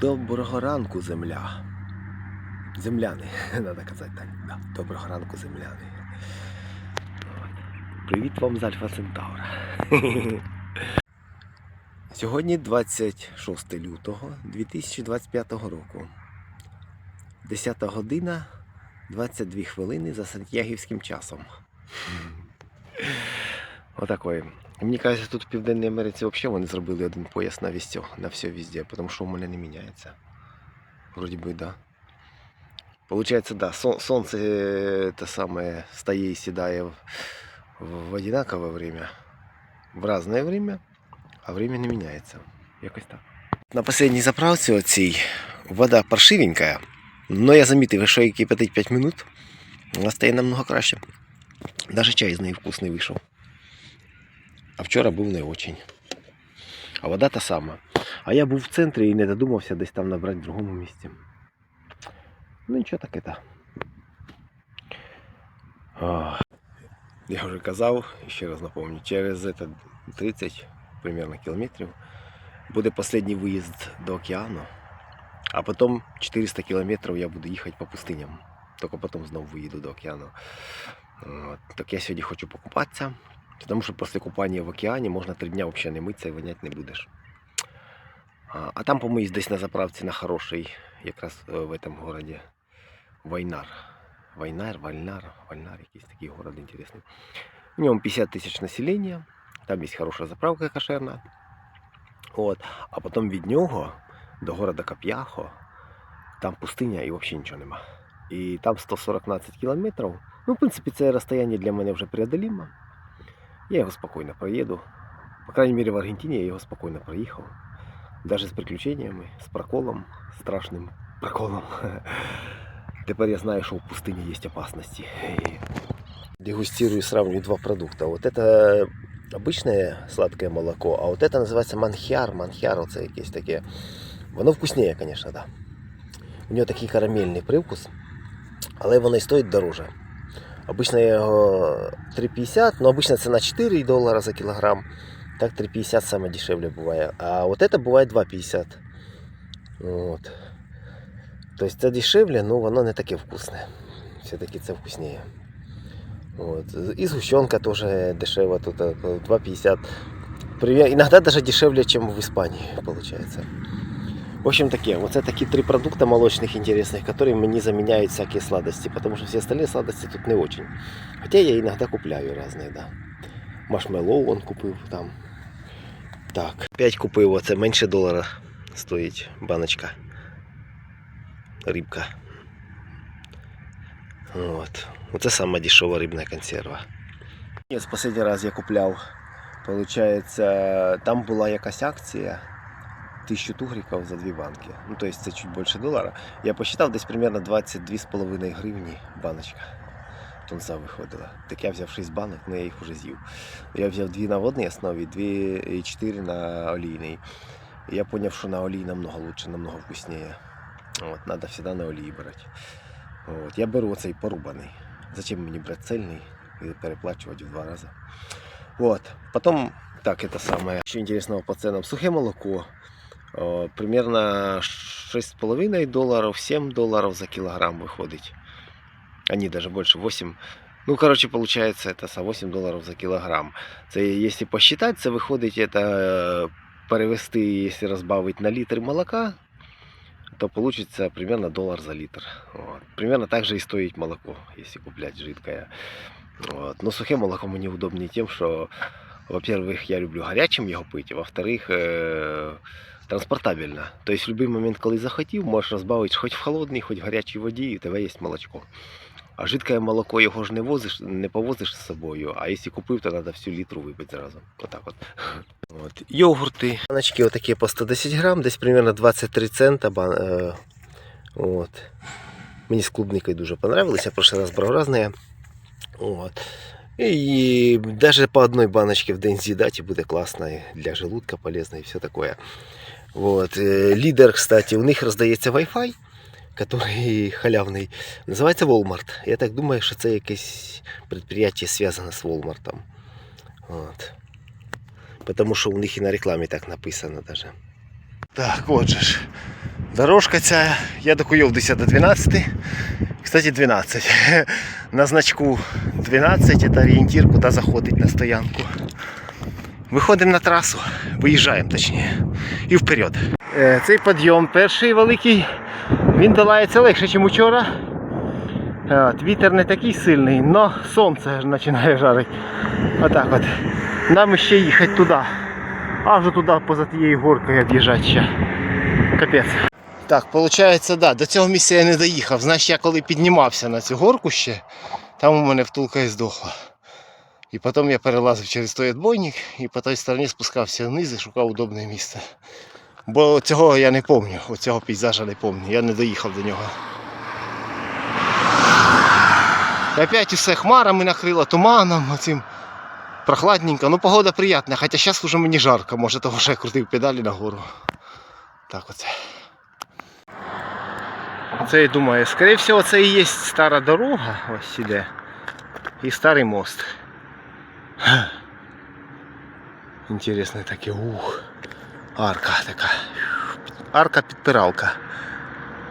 Доброго ранку, земля. Земляни, треба казати так. Да. Доброго ранку, земляни. Привіт вам з Альфа Центавра. Сьогодні 26 лютого 2025 року. 10 година 22 хвилини за Сантьягівським часом. Отакої. Мені кажеться, тут в Південній Америці взагалі вони зробили один пояс на вістю, на все везде, тому що у мене не міняється. Вроді би, да. Получается, да, сон- солнце э, это самое стає і сідає в, в время, в разное время, а время не міняється. Якось так. На последній заправці оцій вода паршивенька, но я замітив, що її кипятить 5 минут, вона стає намного краще. Даже чай з неї вкусний вийшов. А вчора був не очень. А вода та сама. А я був в центрі і не додумався десь там набрати в другому місці. Ну нічого таке та. Я вже казав, ще раз напомню, через 30 примерно кілометрів буде останній виїзд до океану, а потім 400 кілометрів я буду їхати по пустиням. Тільки потім знову виїду до океану. Так я сьогодні хочу покупатися, тому що після купання в океані можна три дні взагалі не митися і воняти не будеш. А, а там помиюсь десь на заправці на хороший, якраз е, в этом городі Вайнар. Вайнар, Вальнар, Вальнар, якийсь такий город інтересний. В ньому 50 тисяч населення, там є хороша заправка кошерна. От. А потім від нього до города Кап'яхо, там пустиня і взагалі нічого нема. І там 114 кілометрів. Ну, в принципі, це розстояння для мене вже преодолімо. Я його спокійно проїду. По крайней мере, в Аргентині я його спокійно проїхав. Даже з приключеннями, з проколом, страшним проколом. Тепер я знаю, що в пустині є опасності. Дегустирую и сравниваю два продукта. Вот это обычное сладкое молоко, а вот это называется манхяр. Манхяр, це якесь таке. Воно вкусніє, конечно, да. У нього такий карамельний привкус, але воно і стоїть дороже. Обычно я його 3,50, но обычно ціна 4 долара за кілограм. Так 3,50 саме дешевле буває. А вот это буває 2,50. Вот. Тобто це дешевле, но воно не таке вкусне. Все-таки це вкусніше. Вот. И сгущенка тоже дешево, тут э, 2,50. Пример- Иногда даже дешевле, чем в Испании, получается. В общем, такие. Вот это такие три продукта молочных интересных, которые мне заменяют всякие сладости, потому что все остальные сладости тут не очень. Хотя я иногда купляю разные, да. Маршмеллоу он купив там. Так. 5 купив, оце менше долара стоїть баночка. Рибка. Вот. Оце сама дешева рибна консерва. Ні, Останній раз я купляв. Получається, там була якась акція. Тисячу тугриків за дві банки. Ну, тобто це чуть більше долара. Я посчитав десь примерно 22,5 гривні баночка. Тонса виходила. Так я взяв 6 банок, але я їх вже з'їв. Я взяв дві на водній основі, дві і 4 на олійній. І я зрозумів, що на олії намного лучше, намного вкусніше. От, надо всегда на олії брати. От, я беру оцей порубаний. Зачем мені брати цельний і переплачувати в два рази. Вот. Потом, так, это самое. Еще интересного по ценам. Сухое молоко. Примерно 6,5 долларов, 7 долларов за килограмм выходит. Они даже больше, 8. Ну, короче, получается, это со 8 долларов за килограмм. Це, если посчитать, це виходить, это е, перевести, если разбавить на литр молока, то получится примерно доллар за литр. Вот. Примерно так же и стоит молоко, если куплять жидкое. Вот. Но сухе молоко мені удобнее тем, что, во-первых, я люблю гарячим його пити, во-вторых, е- транспортабельно. То есть в будь-який момент, коли захотів, можеш розбавити хоч в холодній, хоч в гарячій воді, і у тебе є молочко. А жидке молоко його ж не возиш, не повозиш з собою, а якщо купив, то треба всю літру випити зразу. Отак от. от. Йогурти. Баночки отакі по 110 грам, десь примерно 23 цента. Бан... е, От. Мені з клубникою дуже понравилось, я в прошлый раз брав різні. От. І даже по одной баночке в день з'їдати буде класно для желудка полезно і все такое. Вот. Е, Лідер, кстати, у них роздається Wi-Fi, который халявний. Називається Walmart. Я так думаю, що це якесь предприятие зв'язане з Walmart. От. Потому що у них і на рекламі так написано даже. Так, отже ж. Дорожка ця, я докуйов десь до 12. Кстати, 12. На значку 12 это ориентир, куди заходить на стоянку. Виходимо на трасу, виїжджаємо точніше. І вперед. Е, Цей підйом перший великий, він долається легше, ніж вчора. Е, От, вітер не такий сильний, але сонце починає жарити. Отак от. Нам ще їхати туди. Аж туди поза тією горкою об'їжджати ще. Капець. Так, виходить, да, до цього місця я не доїхав. Знаєш, я коли піднімався на цю горку ще, там у мене втулка і здохла. І потім я перелазив через той відбойник і по той стороні спускався вниз і шукав удобне місце. Бо цього я не пам'ятаю, оцього пейзажа не пам'ятаю, я не доїхав до нього. І опять усе хмарами накрило, туманом, оцим прохладненько. Ну погода приятна, хоча зараз вже мені жарко, може того, що я крутив педалі нагору. Так оце. Це я думаю, скоріше всього, це і є стара дорога, ось іде. І старий мост. Інтересне таке, ух. Арка така. Арка-підпиралка.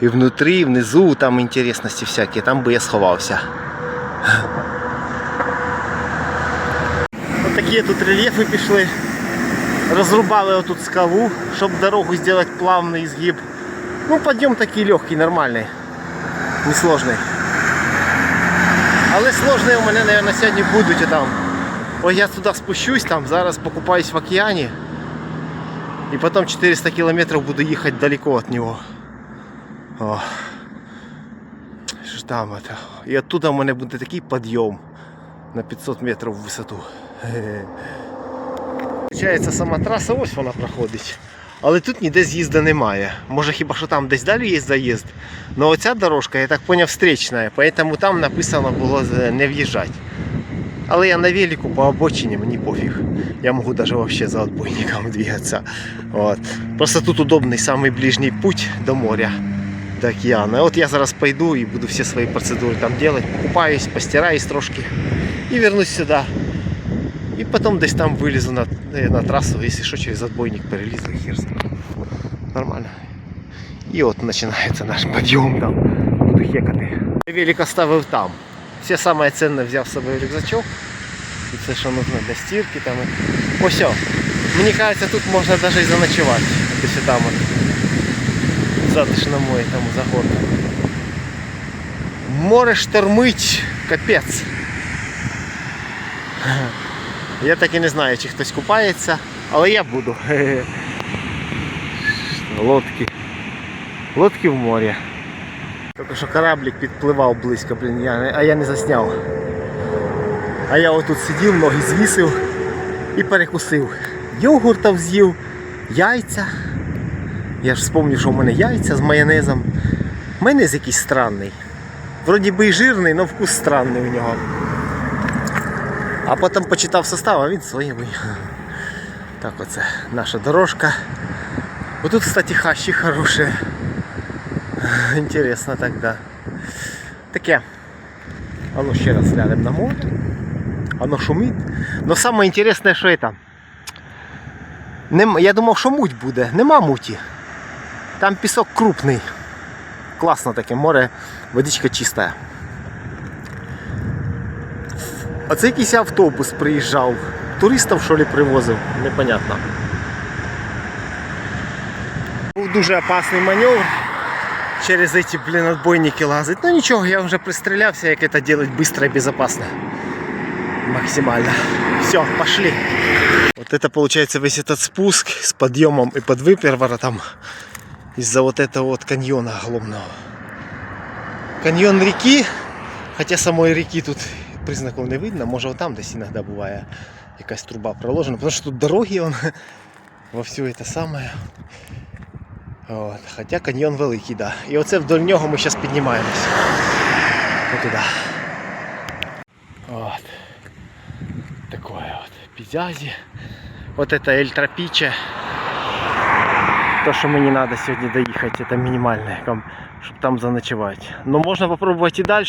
І внутрі, і внизу там інтересності всякі, там би я сховався. Ось такі тут рельєфи пішли. Розрубали отут скалу, щоб дорогу зробити плавний згиб. Ну, подъем такий легкий, нормальний. Несложний. Але сложні у мене, мабуть, сьогодні будуть там. Ось я туди спущусь, там, зараз покупаюсь в океані. І потім 400 кілометрів буду їхати далеко від нього. О. Що там это? І оттуда у мене буде такий підйом на 500 метрів в висоту. Получається, сама траса ось вона проходить. Але тут ніде з'їзду немає. Може хіба що там десь далі є заїзд. Но оця дорожка, я так поняв, встречна, поэтому там написано було не в'їжджати. Але я на велику по обочині, мені пофіг. Я можу даже вообще за отбойником двигаться. Вот. Просто тут удобний самий ближній путь до моря, до океану. От я зараз пойду і буду всі свої процедури там делать. Покупаюсь, постираюсь трошки і вернусь сюди. І потім десь там вилізу на, е, на трасу, якщо що, через отбойник перелізу хер. Нормально. І от починається наш підйом там. Буду хекати. Велик оставив там. Все саме цінне взяв з собою в рюкзачок. І все, що нужно для стирки там. Ось. о. Мені кажеться, тут можна навіть і заночувати. Десь там от. В затишному тому загорку. Море штормить, капець. Я так і не знаю, чи хтось купається, але я буду. Лодки. Лодки в морі. Тільки що кораблик підпливав близько, блін, я, а я не засняв. А я отут сидів, ноги звісив і перекусив. Йогуртів з'їв, яйця. Я ж вспомнив, що в мене яйця з майонезом. Майонез якийсь странний. Вроді би і жирний, але вкус странний у нього. А потім почитав состав, а він соєвий. Так оце наша дорожка. Отут, кстати, хащі хороші. Інтересно так, да. Таке. А ну ще раз глянемо на море. Оно шумить. Но саме інтересне, що це. Нем... Я думав, що муть буде. Нема муті. Там пісок крупний. Класно таке море, водичка чиста. А це якийсь автобус приїжджав. Туристів що ли привозив, непонятно. Був дуже опасний маневр. Через ці, блін, отбойники лазить. Ну нічого, я вже пристрілявся, як це робити швидко і безпечно. Максимально. Все, пошли. Вот это получается весь этот спуск с подъемом и под выповоротом из-за вот этого вот каньона огромного. Каньон реки, хотя самой реки тут признаков не видно, може там десь іноді буває якась труба проложена, потому що тут дороги он, во все це саме. От. Хоча каньйон великий, да. І оце вдоль нього ми зараз піднімаємось. Отуда. От. Такое от. Пізязі. Вот это Тропиче. То, що мені треба сьогодні доїхати, це мінімальне, щоб там заночувати. Ну можна попробувати і далі.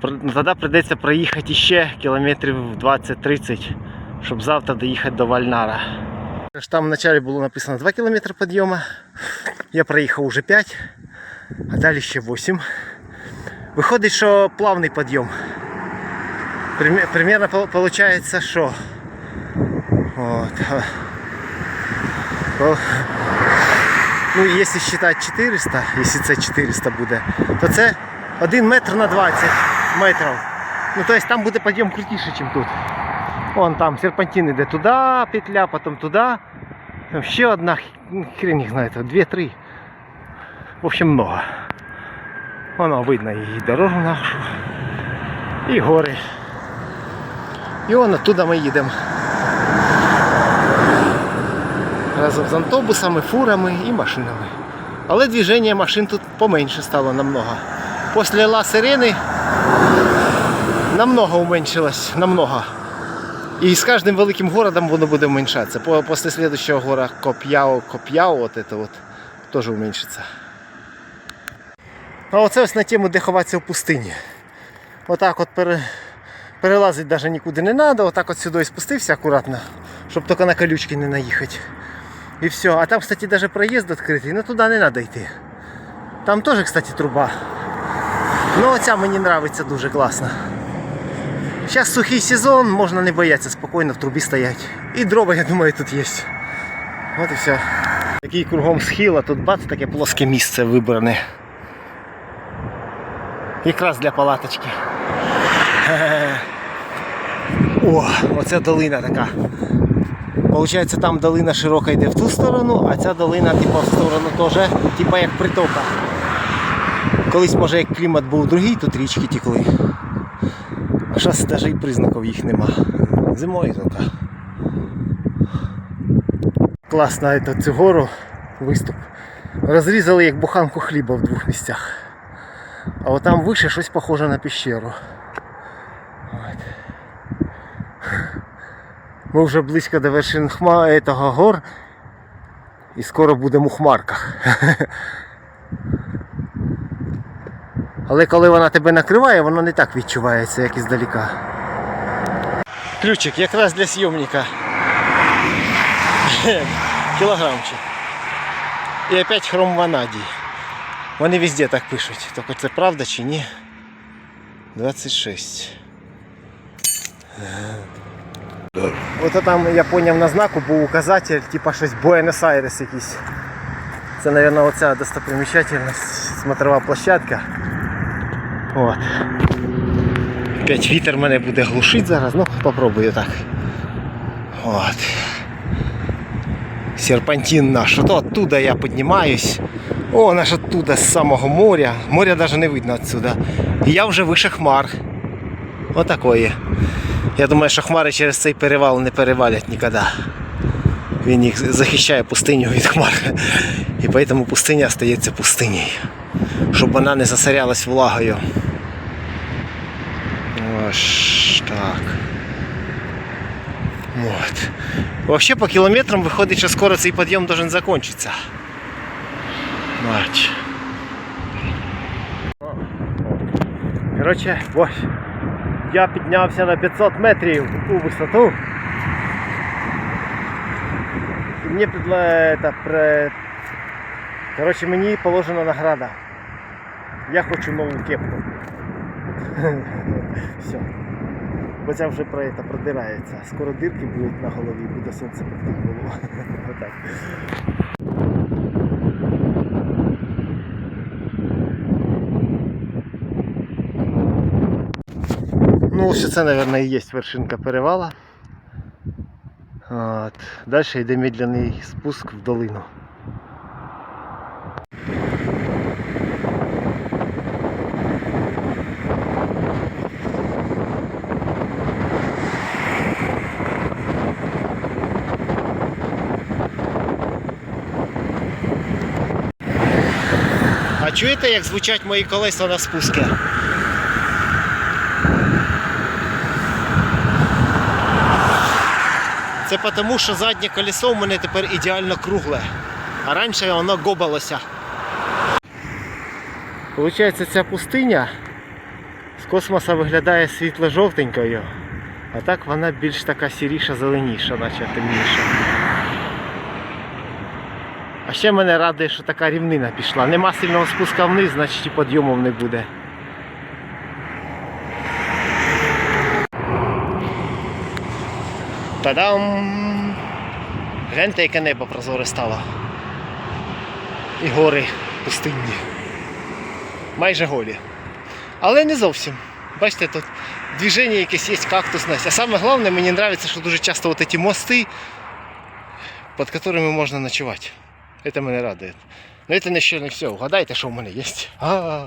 Тоді прийдеться проїхати ще кілометрів 20-30, щоб завтра доїхати до Вальнара. Ж Там вначале було написано 2 км підйому. Я проїхав уже 5, а далі ще 8. Виходить, що плавний підйом. Примі- Примерно виходить, що. От. а, по- Ну, якщо считать 400, якщо це 400 буде, то це 1 метр на 20 метрів. Ну, тобто там буде підйом крутіше, ніж тут. Вон там серпантин іде туди, петля, потім туди. Там ще одна, х- хрен їх знає, 2-3. В общем, много. Воно видно і дорогу нашу, і гори. І вон оттуда ми їдемо. Разом з автобусами, фурами і машинами. Але движення машин тут поменше стало намного. Після Ла Сирени намного уменьшилось, намного. І з кожним великим городом воно буде уменьшатися. По- Після следующего гора Коп'яо, Коп'яо, от это вот, теж уменьшиться. А оце ось на тему, де ховатися в пустині. Отак от пере, перелазити навіть нікуди не треба, отак от сюди спустився акуратно, щоб тільки на колючки не наїхати. І все. А там, кстати, даже проїзд відкритий, ну туди не треба йти. Там теж, кстати, труба. Ну оця мені подобається дуже класно. Зараз сухий сезон, можна не боятися, спокійно в трубі стоять. І дрова, я думаю, тут є. От і все. Такий кругом схил, а тут бац, таке плоске місце вибране. Якраз для палаточки. О, оце долина така. Получається, там долина широка йде в ту сторону, а ця долина типу, в сторону теж, типу як притока. Колись, може, як клімат був другий, тут річки текли. Зараз навіть і признаків їх нема. Зимою. Класно это, цю гору виступ. Розрізали як буханку хліба в двох місцях. А от там вище щось похоже на пещеру. От. Ми вже близько до вершин хма этого гор і скоро будемо у хмарках. Але коли вона тебе накриває, воно не так відчувається, як іздалека. Ключик якраз для зйомника. Кілограмчик. І опять хром ванадій. Вони везде так пишуть. Тільки це правда чи ні? 26. Ото там я поняв на знаку був указатель, типа щось Буенос-Айрес якийсь. Це, мабуть, оця достопримічательність, смотрова площадка. От. Опять вітер мене буде глушити зараз, ну попробую так. От. Серпантин наш. Ото оттуда я піднімаюсь. О, аж оттуда з самого моря. Моря навіть не видно отсюда. І я вже вище хмар. Отакої. Я думаю, що хмари через цей перевал не перевалять ніколи. Він їх захищає пустиню від хмар. І тому пустиня стається пустинею. Щоб вона не засорялась влагою. Ось так. Вот. Вообще по кілометрам виходить, що скоро цей підйом должен закончиться. Бач. Коротше, ось. Я піднявся на 500 метрів у висоту. І мені при... Коротше, мені положена награда. Я хочу нову кепку. Все. Ця вже про це продирається. Скоро дирки будуть на голові, буде сонце пекти голову. Отак. Ну, ось це, мабуть, і є вершинка перевала. От. Далі йде медленний спуск в долину. Чуєте, як звучать мої колеса на спуску? Це тому, що заднє колесо у мене тепер ідеально кругле, а раніше воно гобалося. Получається, ця пустиня з космоса виглядає світло-жовтенькою, а так вона більш така сіріша, зеленіша, наче темніша. А ще мене радує, що така рівнина пішла. Нема сильного спуска вниз, значить і підйомів не буде. Та-дам! Гляньте, яке небо прозоре стало. І гори пустинні. Майже голі. Але не зовсім. Бачите, тут движення якесь є кактусне. А саме головне, мені подобається, що дуже часто от ці мости, під якими можна ночувати. Це мене радує. Ну це не ще не все. Угадайте, що в мене є. А,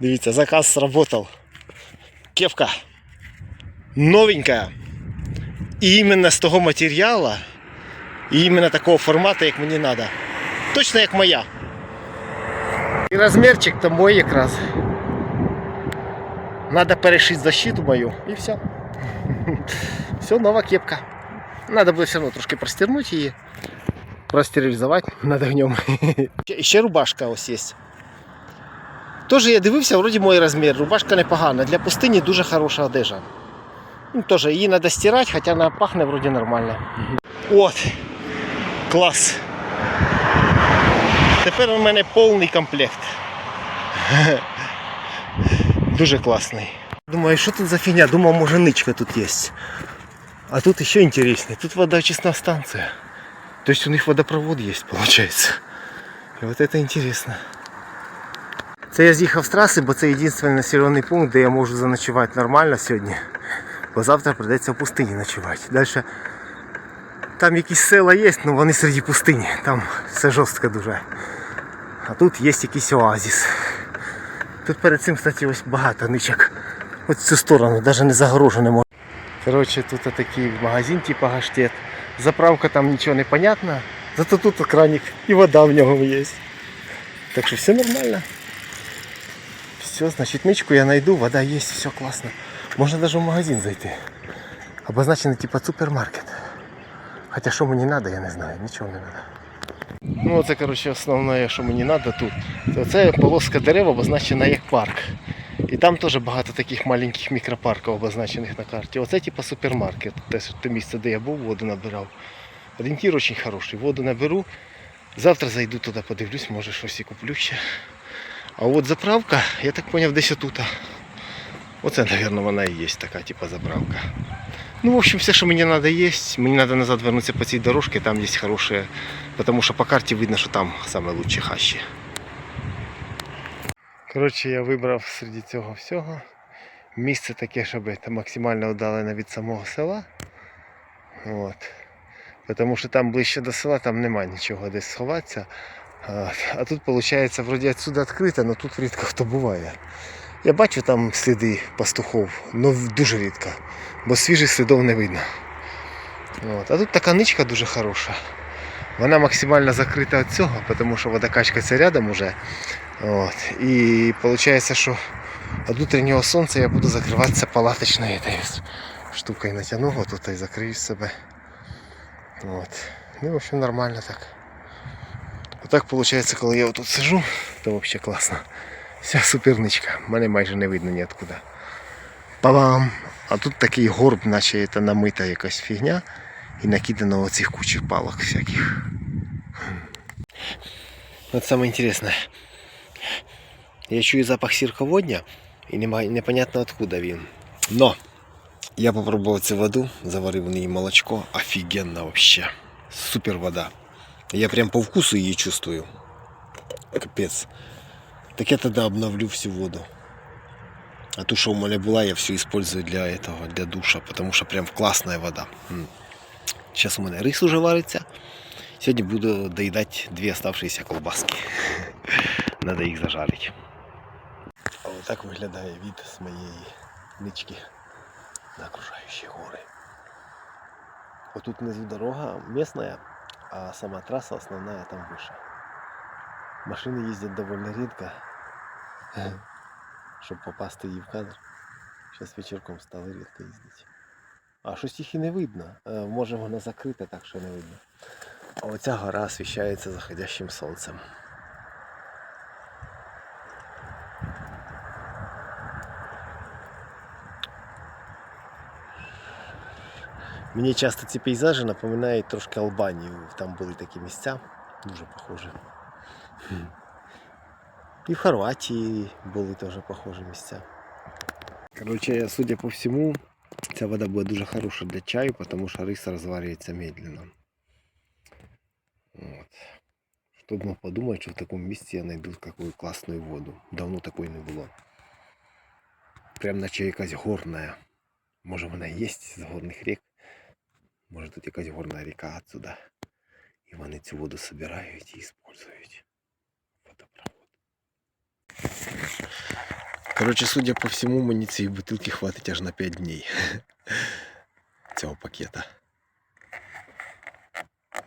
Дивіться, заказ сработав. Кепка. Новенькая. І іменно з того матеріалу, і іменно такого формату, як мені треба. Точно як моя. І розмірчик то мой якраз. Надо перешить защиту мою і все. Все, нова кепка. Надо буде все одно трошки простернути її. Простерилізувати над огнем. Ще рубашка ось є. Тоже я дивився, вроді мой розмір. Рубашка непогана. Для пустині дуже хороша одежа. Ну, тоже її треба стирати, хоча вона пахне вроді нормально. От. Клас. Тепер у мене повний комплект. Дуже класний. Думаю, що тут за фігня? Думав, може ничка тут є. А тут ще інтересніше. Тут водоочисна станція. Тобто у них водопровод є, виходить. І от це інтересно. Це я з'їхав з траси, бо це єдиний населений пункт, де я можу заночувати нормально сьогодні. Бо завтра прийдеться в пустині ночувати. Далі там якісь села є, але вони серед пустині. Там все жорстко дуже. А тут є якийсь оазіс. Тут перед цим, кстати, ось багато ничок. Ось в цю сторону, навіть не загорожено можна. Коротше, тут такий магазин, типу гаштет. Заправка там нічого не понятно. Зато тут краник і вода в ньому є. Так що все нормально. Все, значить ничку я знайду, вода є, все класно. Можна навіть в магазин зайти. Обозначено типа супермаркет. Хоча що мені треба, я не знаю, нічого не треба. Ну це коротше основне, що мені треба тут. Це полоска дерев обозначена як парк. І там теж багато таких маленьких мікропарків обозначених на карті. Оце типа супермаркет. Те, те місце, де я був, воду набирав. Орієнтір дуже хороший. Воду наберу. Завтра зайду туди, подивлюсь, може щось і куплю ще. А от заправка, я так зрозумів, десь отут. Оце, мабуть, вона і є така, типа заправка. Ну, в общем, все, що мені треба, є. Мені треба назад вернутися по цій дорожці, там є хороше, тому що по карті видно, що там лучші хащі. Коротше, я вибрав серед цього всього місце таке, щоб це максимально віддалене від самого села. От. Тому що там ближче до села там немає нічого десь сховатися. А тут виходить, вроді відсюди відкрито, але тут рідко хто буває. Я бачу там сліди пастухов, але дуже рідко, бо свіжих слідів не видно. От. А тут така ничка дуже хороша. Вона максимально закрита від цього, тому що водокачка це рядом уже. От. І виходить, що від утреннього сонця я буду закриватися палаточною этой штукою натягну, отут і закрию себе. От. Ну, в общем, нормально так. Отак виходить, коли я тут сижу, то взагалі класно. Вся суперничка. Мене майже не видно ніоткуда. Па-бам! А тут такий горб, наче це намита якась фігня. І накидано оцих кучих палок всяких. От саме інтересне. Я чую запах сірководня і нема- непонятно откуда він. Но я попробував цю воду, заварив в неї молочко. Офігенно вообще. Супер вода. Я прям по вкусу її чувствую. Капець. Так я тогда обновлю всю воду. А ту, що у мене була, я все использую для этого, для душа, потому что прям классная вода. Сейчас у мене рис уже вариться. Сьогодні буду доїдати дві оставшиеся колбаски. Надо їх зажарити. А вот так виглядає від з моєї нички на окружающие гори. Вот тут внизу дорога местная, а сама трасса основная там выше. Машины ездят довольно редко, щоб попасти їй в кадр. Зараз вечірком стали рідко їздити. А щось їх і не видно. Е, Може вона закрита, так що не видно. А оця гора освіщається заходящим сонцем. Мені часто ці пейзажі напоминають трошки Албанію. Там були такі місця, дуже похожі. Хм. І в Хорватії були теж похожі місця. Короче, судя по всему, ця вода буде дуже хороша для чаю, тому що рис розварюється медленно. Вот. Хто б мог подумати, що в такому місці я знайду таку класну воду. Давно такої не було. Прям наче якась горна. Може вона і є з горних рік. Може тут якась горна ріка отсюда. І вони цю воду собирають і использують. Водопровод. Коротше, судя по всьому, мені цієї бутилки хватить аж на 5 днів. Цього пакета.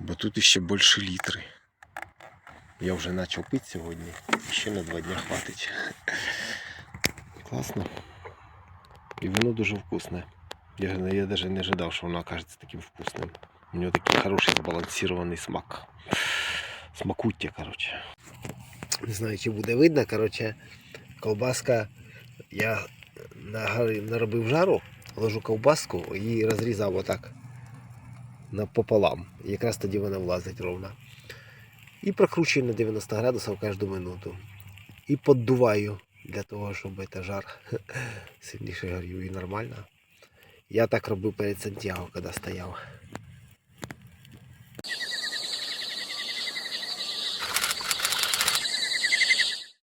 Бо тут іще більше літри. Я вже почав пити сьогодні. Ще на 2 дні хватить. Класно. І воно дуже вкусне. Я, я даже не ожидал, что оно окажется таким вкусным. У него такой хороший сбалансированный смак. Смакуття, короче. Не знаю, чи буде видно, короче, ковбаска. Я наробив жару, ложу ковбаску і розрізав отак напополам. Якраз тоді вона влазить ровно. І прокручую на 90 градусів кожну минуту. І поддуваю для того, щоб це жар сильніше горів і нормально. Я так робив перед Сантьяго, коли стояв.